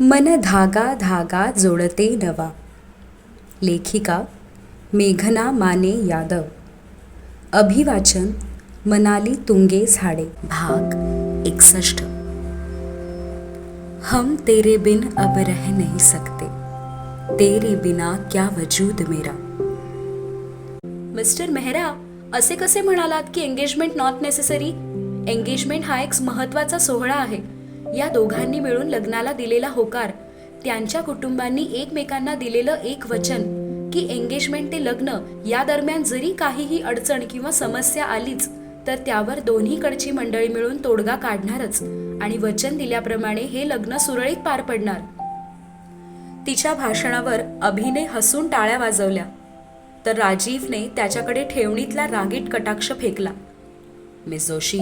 मन धागा धागा जोडते नवा. लेखिका मेघना माने यादव. अभिवाचन मनाली तुंगे झाडे. भाग एकसष्ट. हम तेरे बिन अब रह नहीं सकते. तेरे बिना क्या वजूद मेरा? मिस्टर मेहरा असे कसे म्हणालात की एंगेजमेंट नॉट नेसेसरी एंगेजमेंट हा एक महत्त्वाचा सोहळा आहे. या दोघांनी मिळून लग्नाला दिलेला होकार. त्यांच्या कुटुंबांनी एकमेकांना दिलेलं एक वचन की एंगेजमेंट ते लग्न या दरम्यान जरी काहीही अडचण किंवा समस्या आलीच तर त्यावर दोन्हीकडची मंडळी मिळून तोडगा काढणारच आणि वचन दिल्याप्रमाणे हे लग्न सुरळीत पार पडणार. तिच्या भाषणावर अभिने हसून टाळ्या वाजवल्या. तर राजीवने त्याच्याकडे ठेवणीतला रागीट कटाक्ष फेकला. मिस जोशी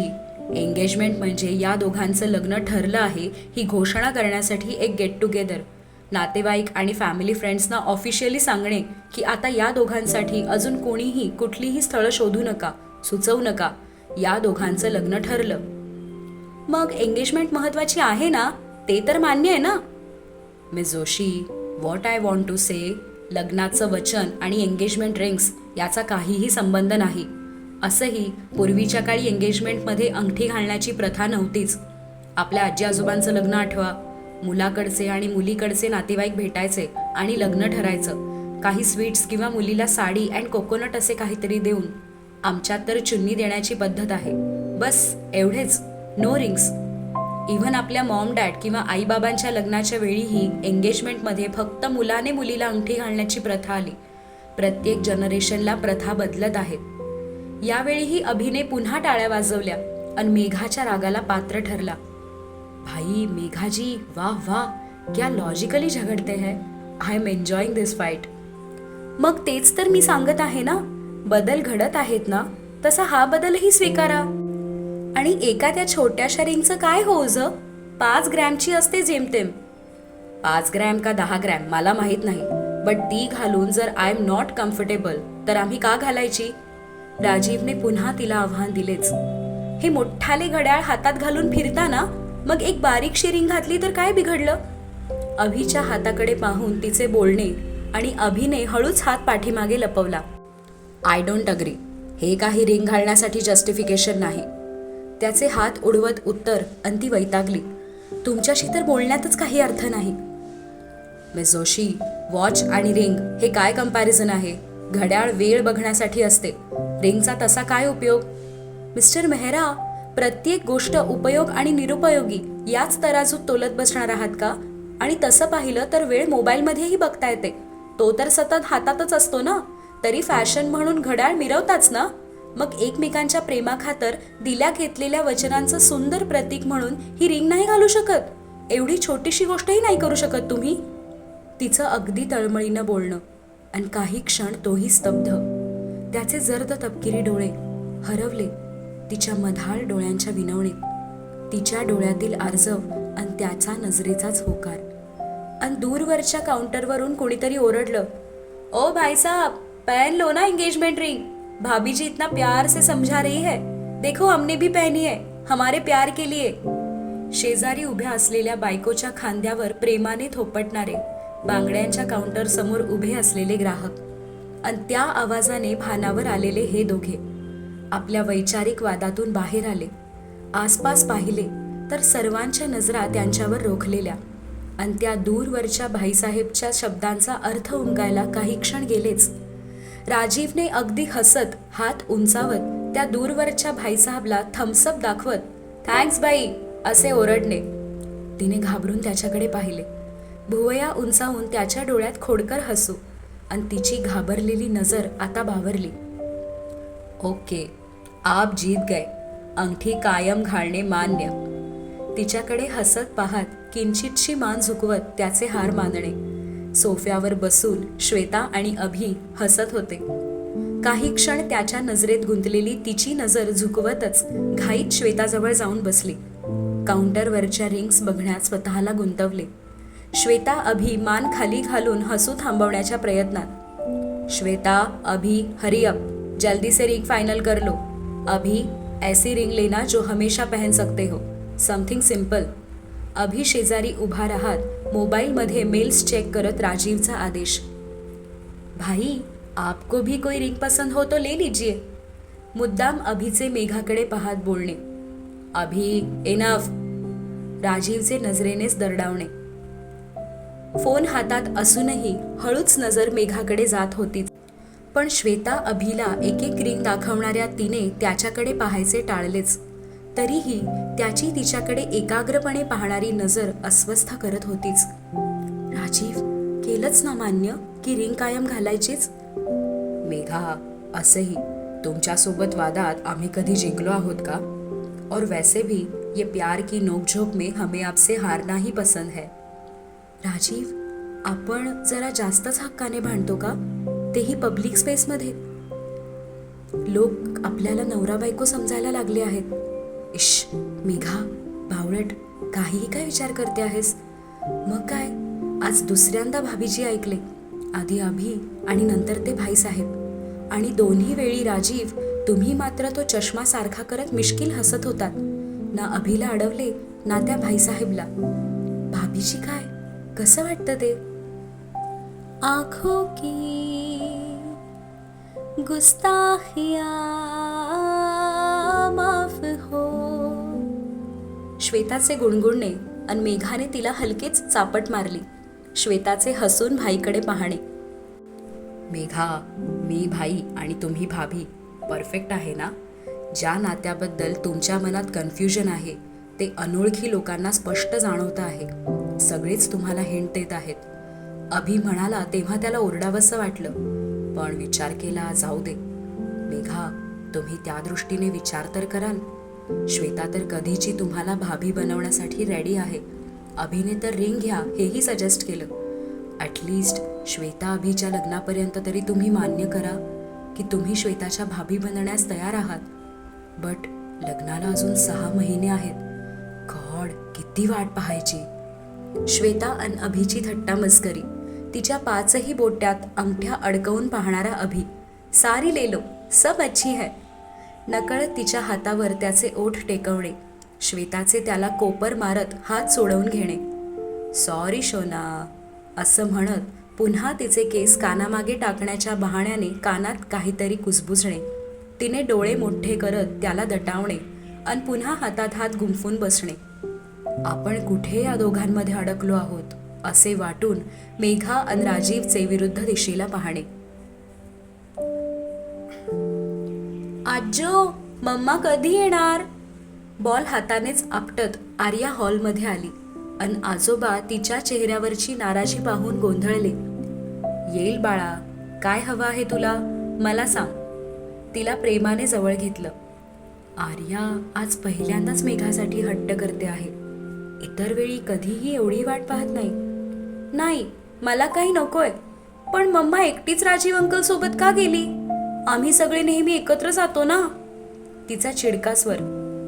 एंगेजमेंट म्हणजे या दोघांचं लग्न ठरलं आहे ही घोषणा करण्यासाठी एक गेट टुगेदर नातेवाईक आणि फॅमिली फ्रेंड्सना ऑफिशियली सांगणे की आता या दोघांसाठी अजून कोणीही कुठलीही स्थळं शोधू नका सुचवू नका. या दोघांचं लग्न ठरलं. मग एंगेजमेंट महत्वाची आहे ना? ते तर मान्य आहे ना? Miss Joshi what I want to say लग्नाचं वचन आणि एंगेजमेंट रिंग्स याचा काहीही संबंध नाही. असंही पूर्वीच्या काळी एंगेजमेंटमध्ये अंगठी घालण्याची प्रथा नव्हतीच. आपल्या आजी आजोबांचं लग्न आठवा मुलाकडचे आणि मुलीकडचे नातेवाईक भेटायचे आणि लग्न ठरायचं. काही स्वीट्स किंवा मुलीला साडी अँड कोकोनट असे काहीतरी देऊन आमच्यात तर चुन्नी देण्याची पद्धत आहे. बस एवढेच. नो रिंग्स इव्हन आपल्या मॉम डॅड किंवा आईबाबांच्या लग्नाच्या वेळीही एंगेजमेंटमध्ये फक्त मुलाने मुलीला अंगठी घालण्याची प्रथा आली. प्रत्येक जनरेशनला प्रथा बदलत आहेत. यावेळीही अभिने पुन्हा टाळ्या वाजवल्या आणि मेघाच्या रागाला पात्र ठरला. भाई मेघाजी वाह वाह क्या लॉजिकली झगडते है. I am enjoying this fight मग तेच तर मी सांगत आहे ना? बदल घडत आहेत ना? तसा हा बदलही स्वीकारा. आणि एका त्या छोट्याशा रिंगचं काय हो ज? पाच ग्रॅमची असते जेमतेम. पाच ग्रॅम का दहा ग्रॅम? मला माहीत नाही. बट ती घालून जर आय एम नॉट कम्फर्टेबल तर आम्ही का घालायची? राजीवने पुन्हा तिला आव्हान दिलेच. हे मोठाले घड्याळ हातात घालून फिरताना मग एक बारीकशी रिंग घातली तर काय बिघडलं? अभिच्या हाताकडे पाहून तिचे बोलणे आणि अभिने हळूच हात पाठीमागे लपवला. आय डोंट अग्री हे काही रिंग घालण्यासाठी जस्टिफिकेशन नाही. त्याचे हात उडवत उत्तर अंती ती वैतागली. तुमच्याशी तर बोलण्यातच काही अर्थ नाही. मिस जोशी वॉच आणि रिंग हे काय कंपॅरिझन आहे? घड्याळ वेळ बघण्यासाठी असते. रिंगचा तसा काय उपयोग? मिस्टर मेहरा प्रत्येक गोष्ट उपयोग आणि निरुपयोगी याच तराजूत तोलत बसणार आहात का? आणि तसं पाहिलं तर वेळ मोबाईलमध्येही बघता येते. तो तर सतत हातातच असतो ना? तरी फॅशन म्हणून घड्याळ मिरवताच ना? मग एकमेकांच्या प्रेमाखातर दिल्या घेतलेल्या वचनांचं सुंदर प्रतीक म्हणून ही रिंग नाही घालू शकत? एवढी छोटीशी गोष्टही नाही करू शकत तुम्ही? तिचं अगदी तळमळीनं बोलणं. आणि काही क्षण तोही स्तब्ध. त्याचे जर्द तपकिरी डोळे हरवले तिच्या मधाळ डोळ्यांच्या विनवणीत. तिच्या डोळ्यातील आर्जव आणि त्याचा नजरेचाच होकार. आणि दूरवरच्या काउंटरवरून कोणीतरी ओरडलं ओ भाई साहब पहन लो ना एंगेजमेंट रिंग भाभी जी इतना प्यार से समझा रही है. देखो हमने भी पहनी है हमारे प्यार के लिए. शेजारी उभ्या असलेल्या बायकोच्या खांद्यावर प्रेमाने थोपटणारे बांगड्यांच्या काउंटर समोर उभे असलेले ग्राहक आणि त्या आवाजाने भानावर आलेले हे दोघे आपल्या वैचारिक वादातून बाहेर आले. आसपास पाहिले तर सर्वांच्या नजरा त्यांच्यावर रोखलेल्या आणि त्या दूरवरच्या भाईसाहेबच्या शब्दांचा अर्थ उमगायला काही क्षण गेलेच. राजीवने अगदी हसत हात उंचावत त्या दूरवरच्या भाईसाहेबला थम्सअप दाखवत थँक्स बाई असे ओरडणे. तिने घाबरून त्याच्याकडे पाहिले. भुवया उंचावून त्याच्या डोळ्यात खोडकर हसू. आणि तिची घाबरलेली नजर आता बावरली. ओके आप जीत गए. अंगठी कायम घालणे मान्य. तिच्याकडे हसत पाहत किंचितशी मान झुकवत त्याचे हार मानणे. सोफ्यावर बसून श्वेता आणि अभि हसत होते. काही क्षण त्याच्या नजरेत गुंतलेली तिची नजर झुकवतच घाईत श्वेताजवळ जाऊन बसली. काउंटरवरच्या रिंग्स बघण्यात स्वतःला गुंतवले. श्वेता अभि मान खाली घालून हसू थांबवण्याच्या प्रयत्नात. श्वेता अभि हरिअप जल्दी से रिंग फाइनल कर लो. अभी ऐसी रिंग लेना जो हमेशा पहन सकते हो. समथिंग सिंपल अभि शेजारी उभा राहत मोबाईलमध्ये मेल्स चेक करत राजीवचा आदेश. भाई आपको भी कोई रिंग पसंद हो तो ले लीजिए. मुद्दाम अभिचे मेघाकडे पाहत बोलणे. अभि एनफ राजीवचे नजरेनेच दरडावणे. फोन हातात असूनही हळूच नजर मेघाकडे जात होतीच पण श्वेता अभिला एक एक रिंग दाखवणाऱ्या तिने त्याच्याकडे पाहायचे टाळलेच. तरीही त्याची तिच्याकडे एकाग्रपणे पाहणारी नजर अस्वस्थ करत होतीच. राजीव केलंच ना मान्य की रिंग कायम घालायचीच? मेघा असंही. तुमच्यासोबत वादात आम्ही कधी जिंकलो आहोत का? और वैसे भी ये प्यार की नोकझोक में हमें आपसे हारना ही पसंद है. राजीव आपण जरा जास्तच हक्काने भांडतो का? तेही पब्लिक स्पेसमध्ये लोक आपल्याला नवरा बायको समजायला लागले आहेत. इश मेघा बावळट काहीही काय विचार करते आहेस? मग काय? आज दुसऱ्यांदा भाभीजी ऐकले. आधी अभि आणि नंतर ते भाईसाहेब आणि दोन्ही वेळी राजीव तुम्ही मात्र तो चष्मा सारखा करत मिश्किल हसत होतात. ना अभिला अडवले ना त्या भाईसाहेबला भाभीजी काय? कसं वाटतं ते? आखो की गुस्ताखिया माफ हो। श्वेताचे गुणगुणणे आणि मेघाने तिला हलकेच चापट मारली. श्वेताचे हसून भाईकडे पाहणे. मेघा मी भाई आणि तुम्ही भाभी परफेक्ट आहे ना? ज्या नात्याबद्दल तुमच्या मनात कन्फ्युजन आहे ते अनोळखी लोकांना स्पष्ट जाणवतं आहे. सगळेच तुम्हाला हिंट देत आहेत. अभि म्हणाला तेव्हा त्याला ओरडावंसं वाटलं. पण विचार केला जाऊ दे. मेघा तुम्ही त्या दृष्टीने विचार तर कराल. श्वेता तर कधीची तुम्हाला भाभी बनवण्यासाठी रेडी आहे. अभिने तर रिंग घ्या हेही सजेस्ट केलं. ॲटलिस्ट श्वेता अभिच्या लग्नापर्यंत तरी तुम्ही मान्य करा की तुम्ही श्वेताच्या भाभी बनण्यास तयार आहात. बट लग्नाला अजून सहा महिने आहेत. गॉड किती वाट पाहायची. श्वेता अन अभिची थट्टा मस्करी. तिच्या पाचही बोट्यात अंगठ्या अडकवून पाहणारा अभि सारी लेलो सब अच्छी है. नकळत तिच्या हातावर त्याचे ओठ टेकवणे. श्वेताचे त्याला कोपर मारत हात सोडवून घेणे. सॉरी शोना असं म्हणत पुन्हा तिचे केस कानामागे टाकण्याच्या बहाण्याने कानात काहीतरी कुजबुजणे. तिने डोळे मोठे करत त्याला दटावणे आणि पुन्हा हातात हात गुंफून बसणे. आपण कुठे या दोघांमध्ये अडकलो आहोत असे वाटून मेघा आणि राजीवचे विरुद्ध दिशेला पाहणे. आजो मम्मा कधी येणार? बॉल हातानेच आपटत आर्या हॉलमध्ये आली अन आजोबा तिच्या चेहऱ्यावरची नाराजी पाहून गोंधळले. येईल बाळा काय हवं आहे तुला? मला सांग. तिला प्रेमाने जवळ घेतलं. आर्या आज पहिल्यांदाच मेघासाठी हट्ट करते आहे. इतर वेळी कधीही एवढी वाट पाहत नाही. नाही मला काही नकोय. पण मम्मा एकटीच राजीव अंकल सोबत का गेली? आम्ही सगळे नेहमी एकत्र जातो ना? तिचा चिडका स्वर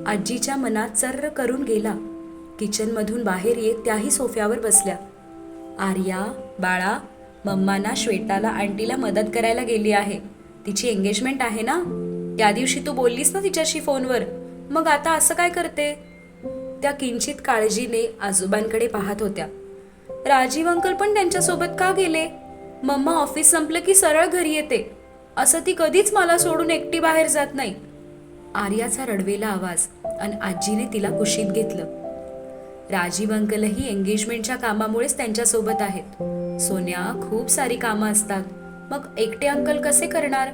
आजीच्या मनात चर्र करून गेला. किचनमधून बाहेर येत त्याही सोफ्यावर बसल्या. आर्या बाळा मम्माना श्वेताला आंटीला मदत करायला गेली आहे. तिची एंगेजमेंट आहे ना? त्या दिवशी तू बोललीस ना तिच्याशी फोनवर? मग आता असं काय करते? त्या किंचित काळजीने आजोबांकडे पाहत होत्या. राजीव अंकल पण त्यांच्यासोबत का गेले? मम्मा ऑफिस संपलं की सरळ घरी येते. असं ती कधीच मला सोडून एकटी बाहेर जात नाही. आर्याचा रडवेला आवाज आणि आजीने तिला कुशीत घेतलं. राजीव अंकलही एंगेजमेंटच्या कामामुळेच त्यांच्यासोबत आहेत. सोन्या खूप सारी कामं असतात. मग एकटे अंकल कसे करणार?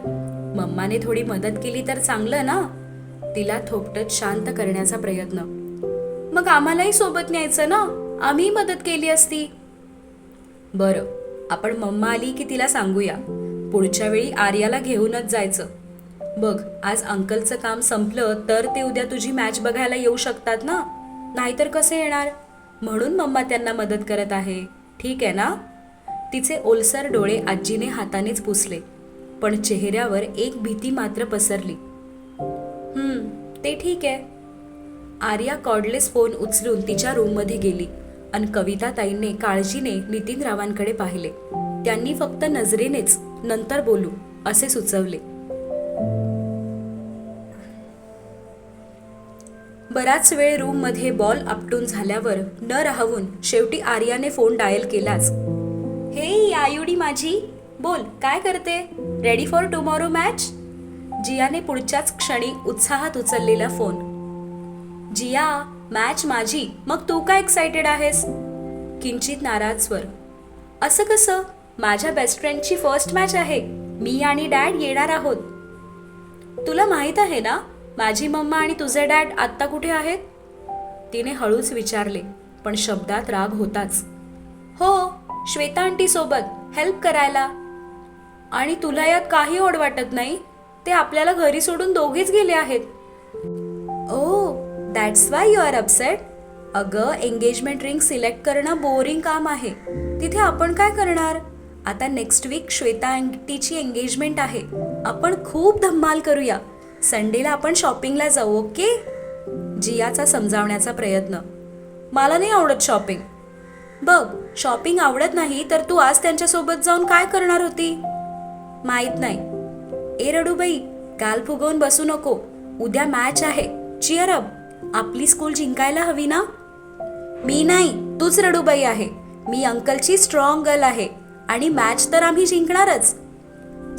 मम्माने थोडी मदत केली तर चांगलं ना? तिला थोपटत शांत करण्याचा प्रयत्न. मग आम्हालाही सोबत न्यायचं ना? आम्ही मदत केली असती. बरं आपण मम्मा आली की तिला सांगूया. पुढच्या वेळी आर्याला घेऊनच जायचं. बघ आज अंकलचं काम संपलं तर ते उद्या तुझी मॅच बघायला येऊ शकतात ना? नाहीतर कसे येणार? म्हणून मम्मा त्यांना मदत करत आहे. ठीक आहे ना? तिचे ओलसर डोळे आजीने हातानेच पुसले पण चेहऱ्यावर एक भीती मात्र पसरली. हम्म ते ठीक आहे. आर्या कॉर्डलेस फोन उचलून तिच्या रूममध्ये गेली आणि कविता ताईंनी काळजीने नितीन रावांकडे पाहिले. त्यांनी फक्त नजरेनेच नंतर बोलू असे सुचवले. बराच वेळ रूममध्ये बॉल आपटून झाल्यावर न राहून शेवटी आर्याने फोन डायल केलाच. हे आयुडी माझी बोल काय करते? रेडी फॉर टुमॉरो मॅच जियाने पुढच्याच क्षणी उत्साहात उचललेला फोन जिया मॅच माझी. मग तू काय एक्सायटेड आहेस? किंचित नाराज स्वर. असं कसं? माझ्या बेस्ट फ्रेंडची फर्स्ट मॅच आहे. मी आणि डॅड येणार आहोत. तुला माहीत आहे ना? माझी मम्मा आणि तुझे डॅड आत्ता कुठे आहेत? तिने हळूच विचारले पण शब्दात राग होताच. हो श्वेता आंटी सोबत. हेल्प करायला. आणि तुला यात काही ओढ वाटत नाही? ते आपल्याला घरी सोडून दोघेच गेले आहेत. ओ that's why you are upset अगं एंगेजमेंट रिंग सिलेक्ट करणं बोरिंग काम आहे. तिथे आपण काय करणार? आता नेक्स्ट वीक श्वेता आंटीची एंगेजमेंट आहे. आपण खूप धम्माल करूया. संडेला आपण शॉपिंगला जाऊ ओके जियाचा समजावण्याचा प्रयत्न. मला नाही आवडत शॉपिंग बघ शॉपिंग आवडत नाही तर तू आज त्यांच्यासोबत जाऊन काय करणार होती? माहीत नाही. ए रडूबाई काल फुगवून बसू नको. उद्या मॅच आहे. चिअर अप आपली स्कूल जिंकायला हवी ना? मी नाही तूच रडूबाई आहे. मी अंकलची स्ट्रॉंग गर्ल आहे. आणि मॅच तर आम्ही जिंकणारच.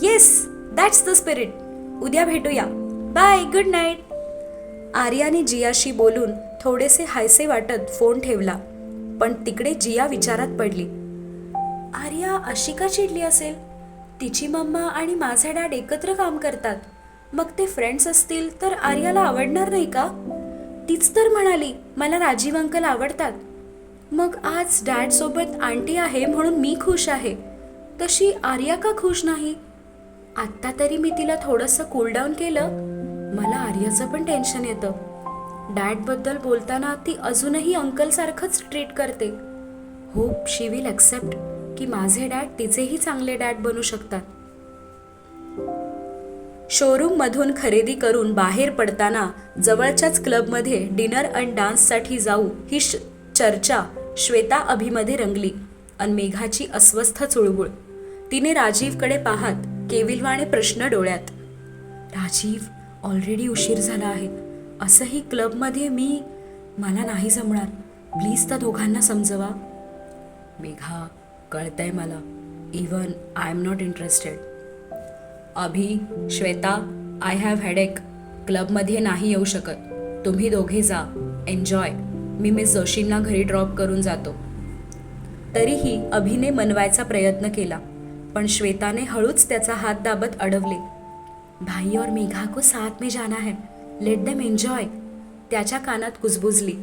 येस दॅट्स द स्पिरिट उद्या भेटूया. बाय गुड नाईट आर्याने जियाशी बोलून थोडेसे हायसे वाटत फोन ठेवला. पण तिकडे जिया विचारात पडली. आर्या अशी का चिडली असेल? तिची मम्मा आणि माझा डॅड एकत्र काम करतात. मग ते फ्रेंड्स असतील तर आर्याला आवडणार नाही का? तीच तर म्हणाली मला राजीव अंकल आवडतात. मग आज डॅडसोबत आंटी आहे म्हणून मी खुश आहे. तशी आर्या का खुश नाही? आत्ता तरी मी तिला थोडंसं कूलडाऊन केलं. मला आर्याचं पण टेन्शन येतं. डॅडबद्दल बोलताना ती अजूनही अंकलसारखंच ट्रीट करते. होप शी विल ॲक्सेप्ट की माझे डॅड तिचेही चांगले डॅड बनू शकतात. शोरूममधून खरेदी करून बाहेर पडताना जवळच्याच क्लबमध्ये डिनर अँड डान्ससाठी जाऊ ही श- चर्चा श्वेता अभिमध्ये रंगली अन मेघाची अस्वस्थ चुळबुळ. तिने राजीवकडे पाहत केविलवाणे प्रश्न डोळ्यात. राजीव ऑलरेडी उशीर झाला आहे. असंही क्लबमध्ये मी मला नाही जमणार. प्लीज त्या दोघांना समजवा. मेघा कळतंय मला. Even I am not interested Abhi Shweta I have headache क्लबमध्ये नाही येऊ शकत. तुम्ही दोघे जा. एन्जॉय मी मिस जोशींना घरी ड्रॉप करून जातो. तरीही अभिने मनवायचा प्रयत्न केला पण श्वेताने हळूच त्याचा हात दाबत अडवले. भाई और मेघा को साथ में जाना है. लेट देम एन्जॉय त्याच्या कानात कुजबुजली.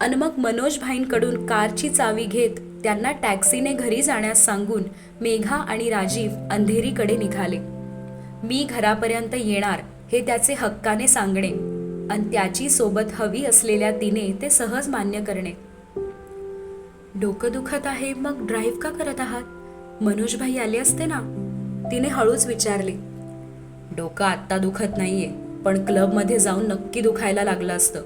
अन मग मनोज भाईंकडून कारची चावी घेत त्यांना टॅक्सीने घरी जाण्यास सांगून मेघा आणि राजीव अंधेरीकडे निघाले. मी घरापर्यंत येणार हे त्याचे हक्काने सांगणे आणि त्याची सोबत हवी असलेल्या तिने ते सहज मान्य करणे. डोकं दुखत आहे मग ड्राईव्ह का करत आहात? मनोजभाई आले असते ना? तिने हळूच विचारले. डोकं आत्ता दुखत नाहीये पण क्लबमध्ये जाऊन नक्की दुखायला लागलं असतं.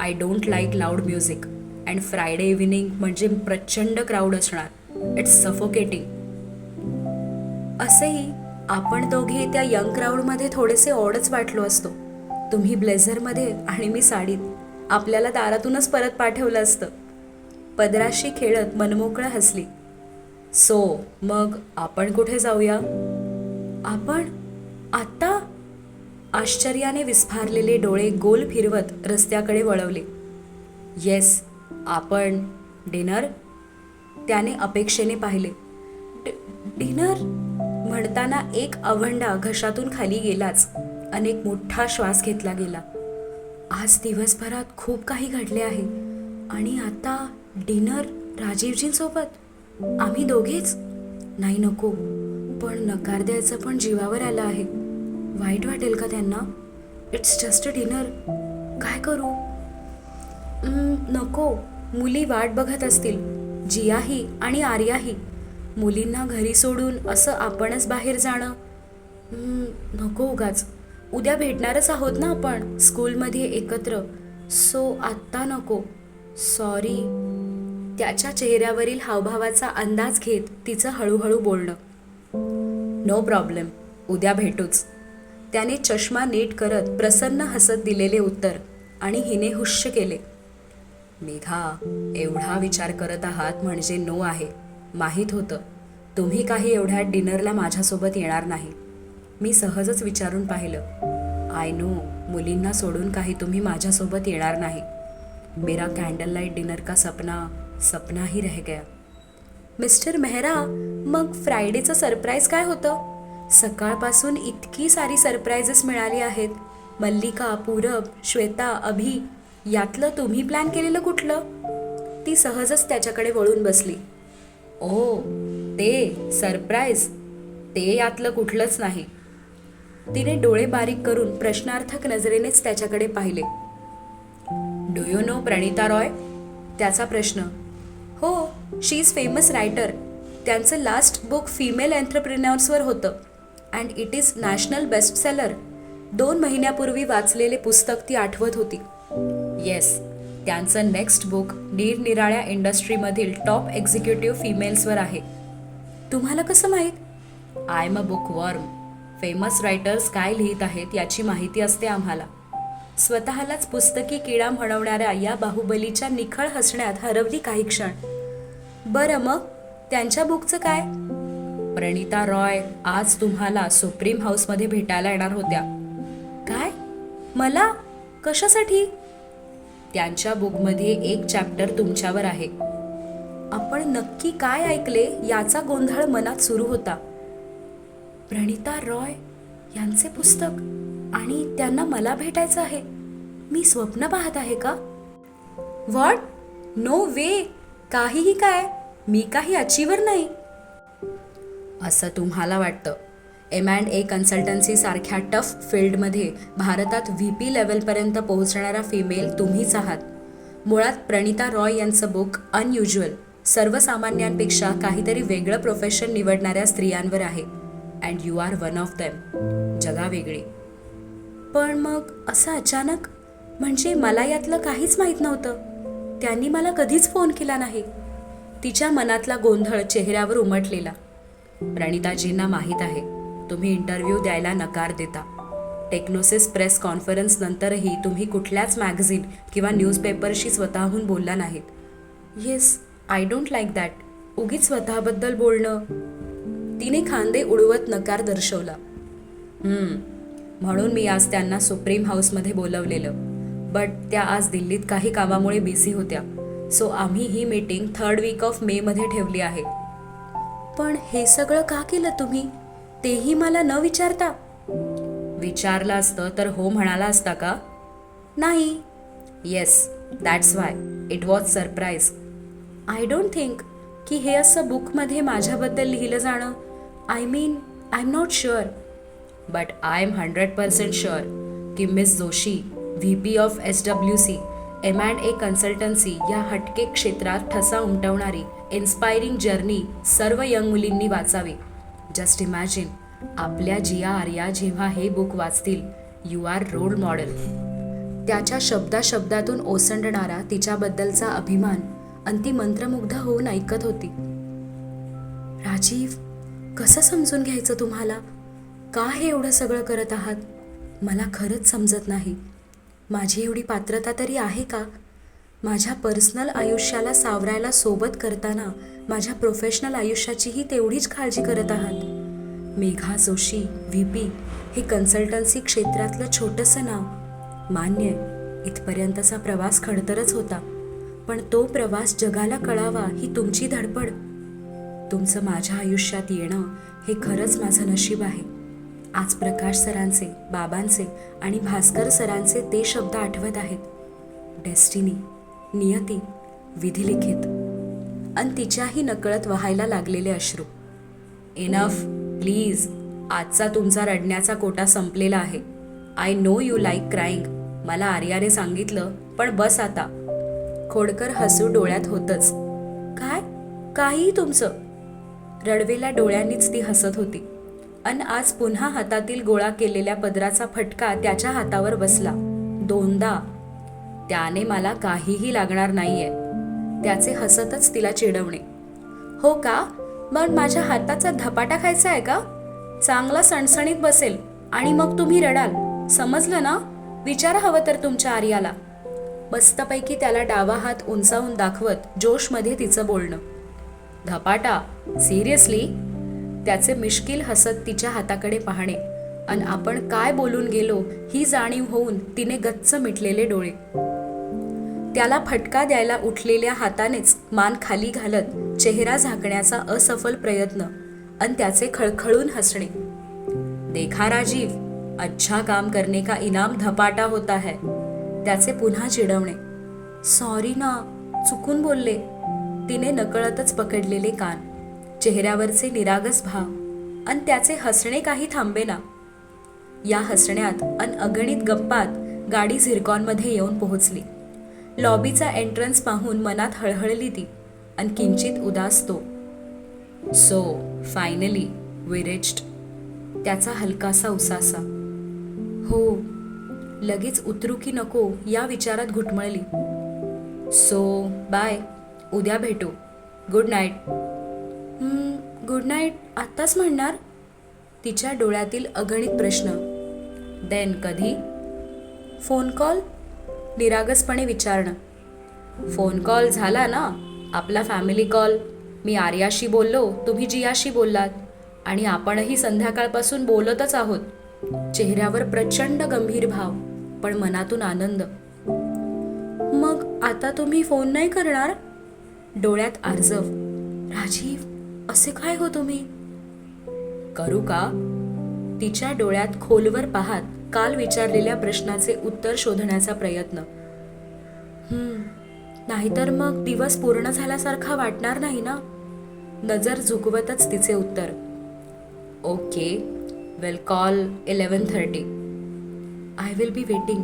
I don't like loud music and Friday evening म्हणजे प्रचंड क्राऊड असणार. इट्स सफोकेटिंग असेही आपण दोघे त्या यंग क्राऊडमध्ये थोडेसे ऑडच वाटलो असतो. तुम्ही ब्लेझरमध्ये आणि मी साडीत. आपल्याला दारातूनच परत पाठवलं असतं. पदराशी खेळत मनमोकळं हसली. सो मग आपण कुठे जाऊया? आपण? आत्ता? आश्चर्याने विस्फारलेले डोळे गोल फिरवत रस्त्याकडे वळवले. येस आपण डिनर? त्याने अपेक्षेने पाहिले. डिनर? म्हणताना एक अवंडा घशातून खाली गेलाच. अनेक मोठा श्वास घेतला गेला. आज दिवसभरात खूप काही घडले आहे. आणि आता डिनर राजीवजींसोबत आम्ही दोघेच? नाही नको. पण नकार द्यायचं पण जीवावर आलं आहे. वाईट वाटेल का त्यांना? इट्स जस्ट अ डिनर काय करू? नको. मुली वाट बघत असतील. जियाही आणि आर्याही. मुलींना घरी सोडून असं आपणच बाहेर जाणं? नको उगाच. उद्या भेटणारच आहोत ना आपण? स्कूलमध्ये एकत्र. सो आत्ता नको. सॉरी. त्याच्या चेहऱ्यावरील हावभावाचा अंदाज घेत तिचं हळूहळू बोलणं. No problem. उद्या भेटूच. त्याने चष्मा नीट करत प्रसन्न हसत दिलेले उत्तर आणि हिने हुश्य केले. मेघा एवढा विचार करत आहात म्हणजे नो आहे. माहीत होतं. तुम्ही काही एवढ्या डिनरला माझ्यासोबत येणार नाही. मी सहजच विचारून पाहिलं. आय नो मुलींना सोडून काही तुम्ही माझ्यासोबत येणार नाही. मेरा कॅन्डल लाइट डिनर का सपना सपना ही रह गया. मिस्टर मेहरा मग फ्रायडेचं सरप्राईज काय होतं? सकाळपासून इतकी सारी सरप्राईजेस मिळाली आहेत. मल्लिका पूरब श्वेता अभि यातलं तुम्ही प्लॅन केलेलं कुठलं? ती सहजच त्याच्याकडे वळून बसली. ओ ते सरप्राईज ते यातलं कुठलंच नाही. तिने डोळे बारीक करून प्रश्नार्थक नजरेनेच त्याच्याकडे पाहिले. Do you know Pranita Roy? त्याचा प्रश्न. हो शी इज फेमस रायटर त्यांचं लास्ट बुक फिमेल एंटरप्रिनर्सवर होतं. And it is national best seller दोन महिन्यापूर्वी वाचलेले पुस्तक ती आठवत होती. येस त्यांचं नेक्स्ट बुक निरनिराळ्या इंडस्ट्रीमधील टॉप एक्झिक्युटिव्ह फिमेल्सवर आहे. तुम्हाला कसं माहीत? I am a book worm famous writers काय लिहित आहेत याची माहिती असते आम्हाला. स्वतःलाच पुस्तकी किडा म्हणवणाऱ्या या बाहुबलीच्या निखळ हसण्यात हरवली काही क्षण. बरं मग त्यांच्या बुकचं काय? प्रणिता रॉय आज तुम्हाला सुप्रीम हाऊसमध्ये भेटायला येणार होत्या. काय? मला? कशासाठी? त्यांच्या बुकमध्ये एक चॅप्टर तुमच्यावर आहे. आपण नक्की काय ऐकले याचा गोंधळ मनात सुरू होता. प्रणिता रॉय यांचे पुस्तक आणि त्यांना मला भेटायचं आहे. मी स्वप्न पाहत आहे का? व्हॉट नो वे काहीही काय? मी काही अचिवर नाही. असं तुम्हाला वाटतं. एम अँड ए कन्सल्टन्सीसारख्या टफ फील्डमध्ये भारतात व्ही पी लेवलपर्यंत पोहोचणारा फिमेल तुम्हीच आहात. मुळात प्रणिता रॉय यांचं बुक अनयुज्युअल सर्वसामान्यांपेक्षा काहीतरी वेगळं प्रोफेशन निवडणाऱ्या स्त्रियांवर आहे. And you are one of them जगावेगळी पण मग असं अचानक? म्हणजे मला यातलं काहीच माहीत नव्हतं. त्यांनी मला कधीच फोन केला नाही. तिच्या मनातला गोंधळ चेहऱ्यावर उमटलेला. प्रणिताजींना माहीत आहे. तुम्ही इंटरव्ह्यू द्यायला नकार देता. टेक्नोसिस प्रेस कॉन्फरन्स नंतरही तुम्ही कुठल्याच मॅगझिन किंवा न्यूजपेपरशी स्वतःहून बोलला नाहीत. Yes I don't like that. उगीच स्वतःबद्दल बोलणं. तिने खांदे उडवत नकार दर्शवला. म्हणून मी आज त्यांना सुप्रीम हाऊसमध्ये बोलवलेलं. बट त्या आज दिल्लीत काही कामामुळे बिझी होत्या. सो आम्ही ही मीटिंग थर्ड वीक ऑफ मेमध्ये ठेवली आहे. पण हे सगळं का केलं तुम्ही? तेही मला न विचारता. विचारलं असतं तर हो म्हणाला असता का? नाही. Yes that's why it was surprise I don't think की हे असं बुकमध्ये माझ्याबद्दल लिहिलं जाणं. I mean I am not sure but I am hundred percent sure की miss Joshi V P of S W C M and a consultancy या हटके क्षेत्रात ठसा उमटवणारी इन्स्पायरिंग जर्नी सर्व यंग मुलींनी वाचावी. जस्ट इमॅजिन आपल्या जिया आर्या जेव्हा हे बुक वाचतील यू आर रोल मॉडेल त्याच्या शब्दाशब्दातून ओसंडणारा तिच्याबद्दलचा अभिमान आणि ती मंत्रमुग्ध होऊन ऐकत होती. राजीव कसं समजून घ्यायचं तुम्हाला? का हे एवढं सगळं करत आहात? मला खरंच समजत नाही. माझी एवढी पात्रता तरी आहे का? माझ्या पर्सनल आयुष्याला सावरायला सोबत करताना माझ्या प्रोफेशनल आयुष्याचीही तेवढीच काळजी करत आहात. मेघा जोशी व्ही पी हे कन्सल्टन्सी क्षेत्रातलं छोटंसं नाव. मान्य इथपर्यंतचा प्रवास खडतरच होता. पण तो प्रवास जगाला कळावा ही तुमची धडपड. तुमचं माझ्या आयुष्यात येणं हे खरंच माझं नशीब आहे. आज प्रकाश सरांचे बाबांचे आणि भास्कर सरांचे ते शब्द आठवत आहेत. डेस्टिनी नियती विधिलिखित. आणि तिच्याही नकळत व्हायला लागलेले अश्रू. इनफ प्लीज आजचा तुमचा रडण्याचा कोटा संपलेला आहे. I know you like crying मला आर्याने सांगितलं पण बस आता. खोडकर हसू डोळ्यात होतच. काय? काही तुमचं. रडवेल्या डोळ्यांनीच ती हसत होती. अन आज पुन्हा हातातील गोळा केलेल्या पदराचा फटका त्याच्या हातावर बसला. दोनदा. त्याने मला काहीही लागणार नाहीये. त्याचे हसतच तिला चिडवणे. हो का? मग माझ्या हाताचा धपाटा खायचा आहे का? चांगला सणसणीत बसेल आणि मग तुम्ही रडाल. समजलं ना? विचारा हवं तर तुमच्या आर्याला. मस्तपैकी त्याला डावा हात उंचावून दाखवत जोशमध्ये तिचं बोलणं. धपाटा? सिरियसली? त्याचे मिश्किल हसत तिच्या हाताकडे पाहणे. अन आपण काय बोलून गेलो ही जाणीव होऊन तिने गच्च मिटलेले डोळे. त्याला फटका द्यायला उठलेल्या हातानेच मान खाली घालत चेहरा झाकण्याचा असफल प्रयत्न अन त्याचे खळखळून हसणे. देखा राजीव अच्छा काम करने का इनाम धपाटा होता है? त्याचे पुन्हा चिडवणे. सॉरी ना चुकून बोलले. तिने नकळतच पकडलेले कान. चेहऱ्यावरचे निरागस भाव. अन त्याचे हसणे काही थांबेना या हसण्यात अन अगणित गप्पात गाडी झिरकॉनमध्ये येऊन पोहोचली. लॉबीचा एंट्रन्स पाहून मनात हळहळली ती आणि किंचित उदास तो. सो फायनली वी रिच्ड त्याचा हलकासा उसासा. हो लगेच उतरू की नको या विचारात घुटमळली. सो बाय उद्या भेटू. गुड नाईट गुड नाईट आत्ताच म्हणणार? तिच्या डोळ्यातील अगणित प्रश्न. देन कधी? फोन कॉल निरागसपणे विचारणं. फोन कॉल झाला ना आपला फॅमिली कॉल मी आर्याशी बोललो तुम्ही जियाशी बोललात. आणि आपणही संध्याकाळपासून बोलतच आहोत. चेहऱ्यावर प्रचंड गंभीर भाव पण मनातून आनंद. मग आता तुम्ही फोन नाही करणार? डोळ्यात आर्जव. राजीव असे काय हो तुम्ही? करू का? तिच्या डोळ्यात खोलवर पाहात काल विचारलेल्या प्रश्नाचे उत्तर शोधण्याचा प्रयत्न. हम्म नाहीतर मग दिवस पूर्ण झाल्यासारखा वाटणार नाही ना? नजर झुकवतच तिचे उत्तर. Okay well call eleven thirty I will be waiting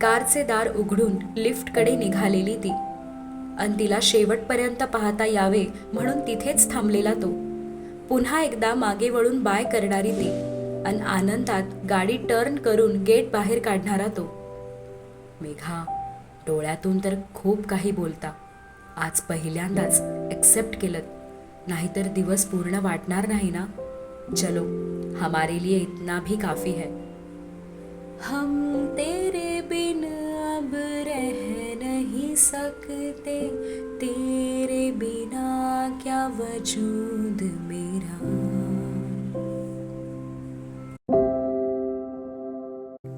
कारचे दार उघडून लिफ्टकडे निघालेली ती. अन तिला शेवटपर्यंत पाहता यावे म्हणून तिथेच थांबलेला तो. पुन्हा एकदा मागे वळून बाय करणारी ती. अन आनंदात गाडी टर्न करून गेट बाहेर काढणारा तो. मेघा डोळ्यातून तर खूप काही बोलता. आज पहिल्यांदाच एक्सेप्ट केलं नाहीतर दिवस पूर्ण वाटणार नाही ना? चलो हमारे लिए इतना भी काफी है. हम तेरे बिन अब रह नहीं सकते। तेरे बिना क्या वजूद मेरा?